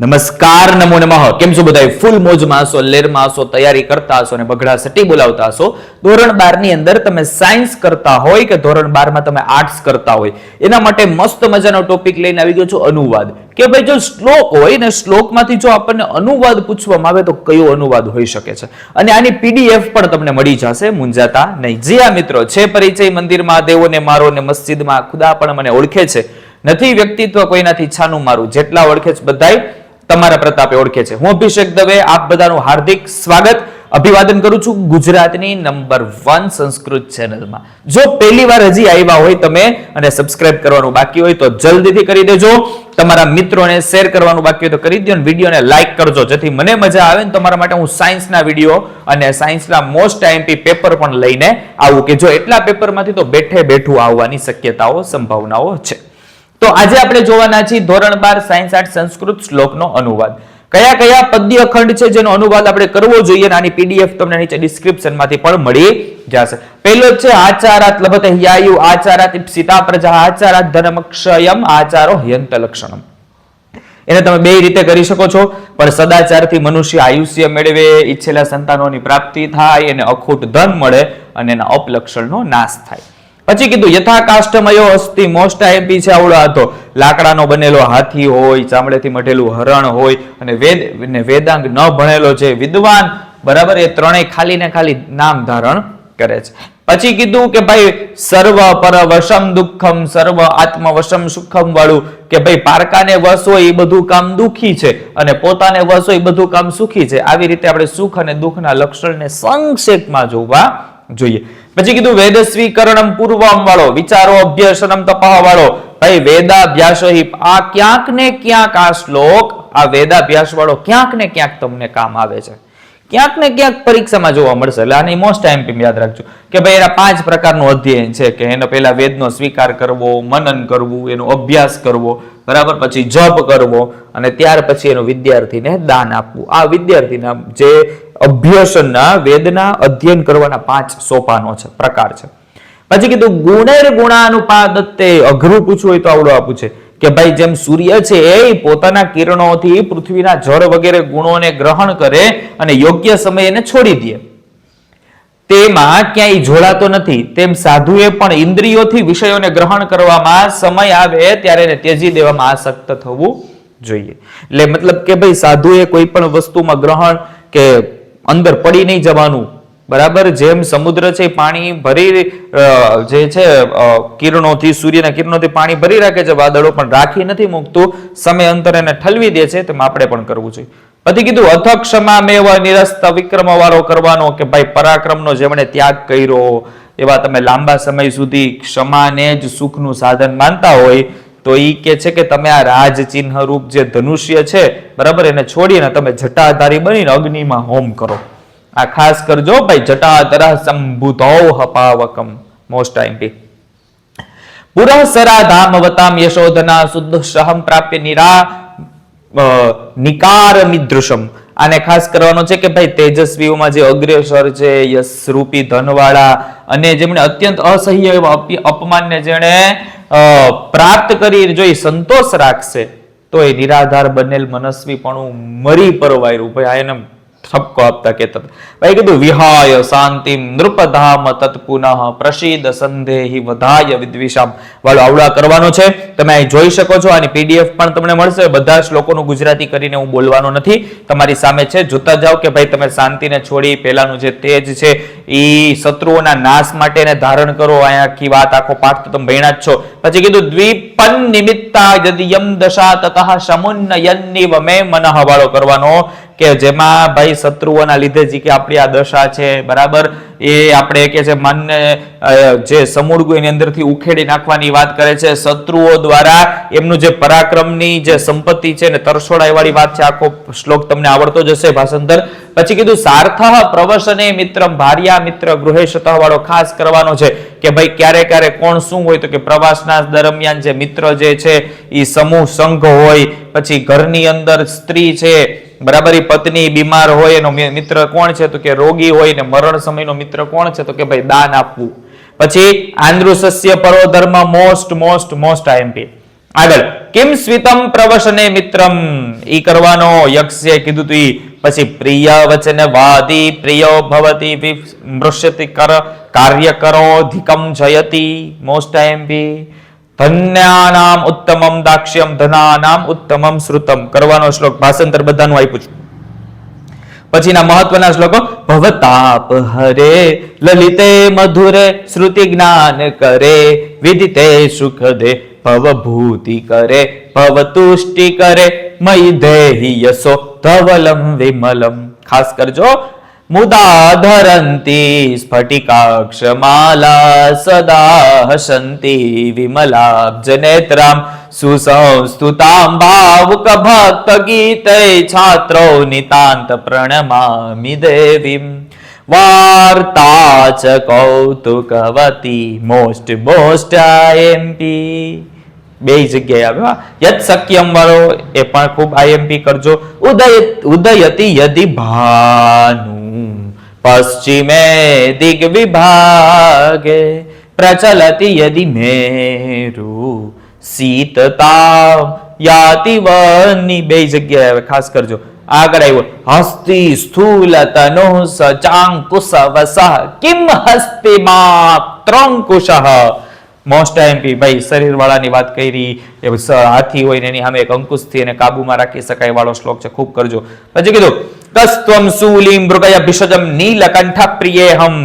નમસ્કાર, નમો નમઃ. કેમ છો બધા ફૂલ મોજમાં હશો, લેરમાં હશો, તૈયારી કરતા હશો અને બગડા સટી બોલાવતા હશો. ધોરણ બારની અંદર તમે સાયન્સ કરતા હોય કે ધોરણ બારમાં તમે આર્ટ્સ કરતા હોય? એના માટે મસ્ત મજાનો ટોપિક લઈને આવી ગયો છું, અનુવાદ. કે ભાઈ, જો શ્લોક હોય ને શ્લોકમાંથી જો આપણને અનુવાદ પૂછવામાં આવે તો કયો અનુવાદ હોઈ શકે છે? અને આની પીડીએફ પણ તમને મળી જશે મુંજાતા નહીં. જી આ મિત્રો, છે પરિચય મંદિરમાં, દેવોને મારો ને મસ્જિદમાં. ખુદા પણ મને ઓળખે છે. નથી વ્યક્તિત્વ કોઈનાથી છાનું મારું. જેટલા ઓળખે છે બધાય તમારા પ્રતાપે ઓળખે છે. હું અભિષેક દવે, આપ બધાનું હાર્દિક સ્વાગત. અભિવાદન કરું છું ગુજરાતની નંબર વન સંસ્કૃત ચેનલમાં જો પહેલી વાર હજી આવ્યા હોય તમે અને સબસ્ક્રાઇબ કરવાનું બાકી હોય તો જલ્દીથી કરી દેજો. તમારા મિત્રોને શેર કરવાનું બાકી હોય તો કરી દો અને વિડીયોને લાઈક કરજો. જેથી મને મજા આવે ને તમારા માટે હું સાયન્સના વીડિયો અને સાયન્સના મોસ્ટ આઈએમપી પેપર પણ લઈને આવું કે જો એટલા પેપરમાંથી તો બેઠે બેઠું આવવાની શક્યતાઓ, સંભાવનાઓ છે. તો આજે આપણે જોવાના છીએ ધોરણ બાર સાયન્સ આર્ટ સંસ્કૃત શ્લોકનો અનુવાદ. કયા કયા પદ્ય અખંડ છે જેનો અનુવાદ આપણે કરવો જોઈએ આની પીડીએફ તમને નીચે ડિસ્ક્રિપ્શનમાંથી પણ મળી જશે. પહેલો છે, આચારાત લભતે આચારાત ઈપ્સિતા પ્રજા, આચારાત ધર્મક્ષયમ, આચારો હયંત લક્ષણમ. એને તમે બે રીતે કરી શકો છો, પણ સદાચારથી મનુષ્ય આયુષ્ય મેળવે, ઈચ્છેલા સંતાનોની પ્રાપ્તિ થાય, એને અખૂટ ધન મળે અને એના અપલક્ષણનો નાશ થાય. પછી કીધું યથા કાષ્ટમયો અસ્થિ મોસ્ટ આઈપી છે આવડો હતો લાકડાનો બનેલો હાથી હોય, ચામડેથી મઢેલું હરણ હોય, અને વેદ વેદાંગ ન ભણેલો છે, વિદ્વાન, બરાબર? એ ત્રણેય ખાલી ને ખાલી નામ ધારણ કરે છે. પછી કીધું કે, ભાઈ સર્વ પર વશમ દુઃખમ, સર્વ આત્મ વશમ સુખમ વાળું, કે ભાઈ, પારકાને વસ હોય એ બધું કામ દુઃખી છે, અને પોતાને વસ હોય એ બધું કામ સુખી છે. આવી રીતે આપણે સુખ અને દુઃખના લક્ષણને સંક્ષેપમાં જોવા જોઈએ. પછી કીધું વેદ સ્વીકરણમ પૂર્વમ વાળો, વિચારો અભ્યાસનમ તપાહ વાળો. ભાઈ, વેદાભ્યાસ આ ક્યાંક ને ક્યાંક આ શ્લોક, આ વેદાભ્યાસ વાળો ક્યાંક ને ક્યાંક તમને કામ આવે છે. ક્યાંક ને ક્યાંક પરીક્ષામાં જોવા મળશે. એટલે આની મોસ્ટ ટાઈમ યાદ રાખજો. કે ભાઈ, એના પાંચ પ્રકારનું અધ્યયન છે કે એનો પહેલા વેદનો સ્વીકાર કરવો, મનન કરવું, એનો અભ્યાસ કરવો, બરાબર? પછી જપ કરવો, અને ત્યાર પછી એનો વિદ્યાર્થીને દાન આપવું. આ વિદ્યાર્થીના જે અભ્યસનના વેદના અધ્યયન કરવાના પાંચ સોપાનો છે, પ્રકાર છે. પછી કીધું, ગુણેર ગુણાનુપાદત્તે, અઘરું પૂછવું હોય તો આવડું આ છે કે ભાઈ જેમ સૂર્ય છે એ પોતાના કિરણોથી પૃથ્વીના જળ વગેરે ગુણોને ગ્રહણ કરે અને યોગ્ય સમયે એને છોડી દે. તેમાં ક્યાંય જોડાતો નથી. તેમ સાધુએ પણ ઇન્દ્રિયોથી વિષયોને ગ્રહણ કરવામાં સમય આવે ત્યારે એને તેજી દેવામાં આસક્ત થવું જોઈએ. એટલે મતલબ કે ભાઈ સાધુએ કોઈ પણ વસ્તુમાં ગ્રહણ કે અંદર પડી નહીં જવાનું બરાબર? જેમ સમુદ્ર છે એ પાણી ભરી જે છે કિરણોથી, સૂર્યના કિરણોથી પાણી ભરી રાખે છે, વાદળો પણ રાખી નથી મૂકતું. સમય અંતર એને ઠલવી દે છે, તેમ આપણે પણ કરવું જોઈએ. પછી કીધું અથ ક્ષમા મેવ નિરસ્ત વિક્રમ વાળો કરવાનો કે ભાઈ પરાક્રમનો જેમણે ત્યાગ કર્યો. એવા તમે લાંબા સમય સુધી ક્ષમાને જ સુખનું સાધન માનતા હોય, તો ઈ કે છે કે તમે આ રાજ ચિહ્ન રૂપ જે ધનુષ્ય છે, બરાબર, એને છોડીને તમે જટાધારી બનીને અગ્નિમાં હોમ કરો. આ ખાસ કરજો ભાઈ જટાતર હપાવકમ મોસ્ટ આઈમ્પી પુરઃ સરા ધામવતામ યશોધના શુદ્ધ સહમ પ્રાપ્ય નિરા નિકાર મિદ્રુષમ. આને ખાસ કરવાનો છે કે ભાઈ તેજસ્વીઓમાં જે અગ્રેસર છે યશ રૂપી ધનવાળા અને જેમણે અત્યંત અસહ્ય એવા અપમાનને જેણે પ્રાપ્ત કરી, જો એ સંતોષ રાખશે, તો એ નિરાધાર બનેલ મનસ્વીપણું મરી પરવાયરું. ભાઈ આ એને ઠપકો આપતા કહેતા હતા. ભાઈ કીધું વિહાય શાંતિ નૃપધામ તત પુનઃ પ્રસિદ્ધ સંદેહી વધાય વિદ્વિષામ વાળો આવડા કરવાનો છે, તમે અહીં જોઈ શકો છો, આની પીડીએફ પણ તમને મળશે, બધા શ્લોકોનું ગુજરાતી કરીને હું બોલવાનો નથી, તમારી સામે છે, જોતા જાઓ કે ભાઈ તમે શાંતિને છોડી પહેલાનું જે તેજ છે એ શત્રુઓના નાશ માટે એને ધારણ કરો, અહીંયા આખી વાત, આખો પાઠ તો તમે ભણ્યા જ છો પછી કીધું, દ્વિપન નિમિત્તા યદિ યમ દશા તતઃ સમુન્નયન્નિવ મે મનઃ વાળો કરવાનો કે જેમાં ભાઈ શત્રુઓના લીધે જે કે આપણી આ દશા છે, બરાબર? એ આપણે કે છે મનને જે સમૂળગું એની અંદરથી ઉખેડી નાખવાની વાત કરે છે. શત્રુઓ દ્વારા એમનું જે પરાક્રમની જે સંપત્તિ છે ને તરછોડાઈ વાળી વાત છે, આખો શ્લોક તમને આવડતો જ હશે ભાષાંતર પછી કીધું, સાર્થ પ્રવસને મિત્ર ભાર્યા મિત્ર ગૃહે વાળો ખાસ કરવાનો છે. કે ભાઈ, ક્યારે ક્યારે કોણ શું હોય તો કે પ્રવાસના દરમિયાન જે મિત્ર જે છે એ સમૂહ સંઘ હોય, પછી ઘરની અંદર સ્ત્રી છે બરાબર એ પત્ની બીમાર હોય એનો મિત્ર કોણ છે? તો કે રોગી હોય ને મરણ સમયનો મિત્ર કોણ છે? તો કે ભાઈ દાન આપવું. પછી આંદ્રુ સસ્ય પરોધર્મ મોસ્ટ મોસ્ટ મોસ્ટ આઈએમપી આગળ, કિમ સ્વિતમ પ્રવશને મિત્રમ? ઈ કરવાનો યક્ષે કીધું તું પછી પ્રિય વચન વાદી, પ્રિયો ભવતી મૃષ્યતિ કર, કાર્ય કરો, ધિકમ જયતી, મોસ્ટ એમપી ધન્યાનામ ઉત્તમમ દાક્ષ્યમ ધનાનામ ઉત્તમમ શ્રુતમ. કરવાનો શ્લોક ભાષાંતર બધાનું આપ્યું છું. પછીના મહત્વના શ્લોકો, ભવતાપ હરે, લલિતે મધુરે, શ્રુતિ જ્ઞાન કરે, વિદિતે સુખ દે ભવભૂતિ કરે, ભવતુષ્ટિ કરે, મય દેહી યશો, ધવલમ વિમલમ. ખાસ કરજો મુદા ધરંતી સ્ફટિકાક્ષમાલા સદા હસંતી વિમલાબ્જનેત્રામ સુસંસ્તુતામ ભાવક ભક્ત ગીતે છાત્રો નિતાંત પ્રણમામિ દેવીમ વાર્તા ચ કૌતુકવતી મોસ્ટ મોસ્ટ આઈએમપી બે જગ્યાએ આવ્યો. યત શક્યમ વાળો એ પણ ખૂબ આઈએમપી કરજો. ઉદય, ઉદયતી યદિ ભાનુ. પશ્ચિમે દિગ વિભાગે પ્રચલતિ યદિ મેરુ શીતતા યાતિ વની બે જગ્યાએ આવે ખાસ કરજો આગળ આવ્યો હસ્તિ સ્થૂલ તનુ સચાંકુશ વસઃ કિમ હસ્તિ માત્રંકુશ મોસ્ટ એમપી ભાઈ શરીર વાળાની વાત કરી, એ હાથી હોય ને એની સામે એક અંકુશથી એને કાબુમાં રાખી શકાય વાળો શ્લોક છે, ખૂબ કરજો. પછી કીધું કસ્ત્વમ શૂલિમ મૃગય ભિષજમ નીલકંઠ પ્રિયેહમ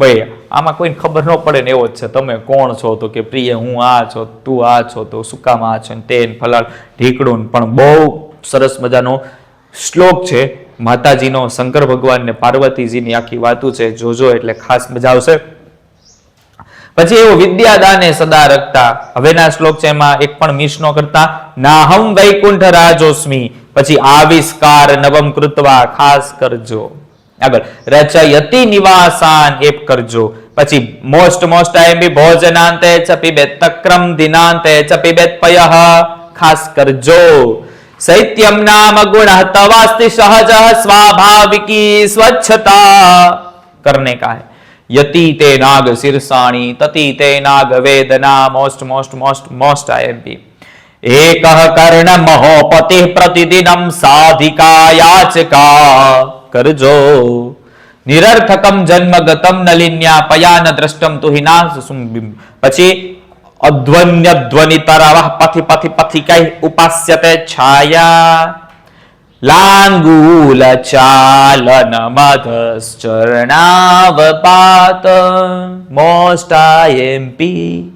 ભાઈ, આમાં કોઈને ખબર ન પડે ને એવો જ છે, તમે કોણ છો? તો કે, પ્રિય, હું આ છો, તું આ છો, તો સુકામાં આ છો? તે ફલાળ ઢીકડું પણ બહુ સરસ મજાનો શ્લોક છે, માતાજીનો શંકર ભગવાન ને પાર્વતીજીની આખી વાતું છે, જોજો એટલે ખાસ મજા આવશે. પછી એવું વિદ્યાદાને સદા રખતા. હવેના શ્લોક છે એમાં એક પણ મિસ નો કરતા. નાહમ વૈકુંઠ રાજોસ્મી. પછી આવિષ્કાર નવમ કૃતવા ખાસ કરજો. આગળ, રચયતિ નિવાસાન એપ કરજો. પછી મોસ્ટ મોસ્ટ ટાઈમ બી ભોજનાંતે ચ પીબેત તક્રમ દિનાંતે ચ બે પયઃ ખાસ કરજો. શૈત્યમ નામ ગુણ તવાસ્તિ સહજ સ્વાભાવિકી સ્વચ્છતા. કરને કા યતિ તે નાગ શીર્ષાણી તતિ તે નાગ વેદના most most most most I M P એક કર્ણ મહોપતિ પ્રતિદિનમ સાધિકા યાચકા કરજો નિરર્થકમ જન્મગતમ નલિન્યા પયાન દ્રષ્ટમ તુહિના સુસુંબિમ પછી અધ્વન્ય ધ્વનિ તરવ પથિ પથિ પથિકૈ ઉપાસ્યતે છાયા લાંગૂલ ચાલન મધશ્ચરણાવપાત. મોસ્ટ આઈએમપી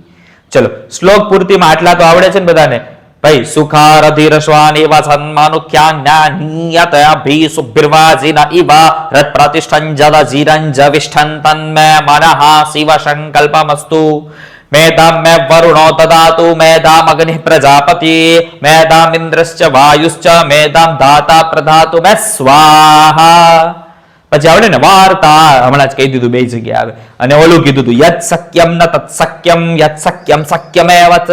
ચલો, શ્લોક પૂર્તિમાં આટલા તો આવડે છે ને બધાને. ભાઈ સુખારધિર શ્વાન એવા સન્માનુખ્યા જ્ઞાનીયત ભી સુભિર્વાજીન ઇવા રત પ્રતિષ્ઠં જદ જીરંજ વિષ્ઠન તન્મે મનઃ શિવ સંકલ્પમસ્તુ મેધામ મે વરુણો દદાતુ મેધામ અગ્નિ પ્રજાપતિ મેધામ ઇન્દ્રશ્ચ વાયુશ્ચ મેધામ ધાતા પ્રધાતુ મે સ્વાહા પછી આવડે ને વાર્તા, હમણાં જ કહી દીધું બે જગ્યાએ આવે. અને ઓલું કીધું હતું યત સક્યમ ન તત સક્યમ યત સક્યમ શક્યમેવ ચ.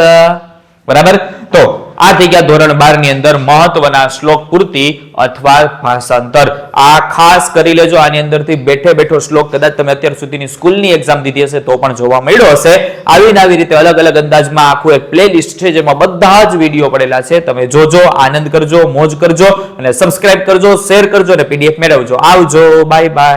બરાબર? તો આ થઈ ગયા ધોરણ બારની અંદર મહત્વના શ્લોક પૂર્તિ અથવા ભાષાંતર. આ ખાસ કરી લેજો, આની અંદરથી બેઠે બેઠો શ્લોક કદાચ તમે અત્યાર સુધીની સ્કૂલની એક્ઝામ દીધી હશે તો પણ જોવા મળ્યો હશે. આવી આવી રીતે અલગ અલગ અંદાજમાં આખું એક પ્લે લિસ્ટ છે જેમાં બધા જ વીડિયો પડેલા છે. તમે જોજો, આનંદ કરજો, મોજ કરજો અને સબસ્ક્રાઇબ કરજો શેર કરજો અને પીડીએફ મેળવજો. આવજો બાય બાય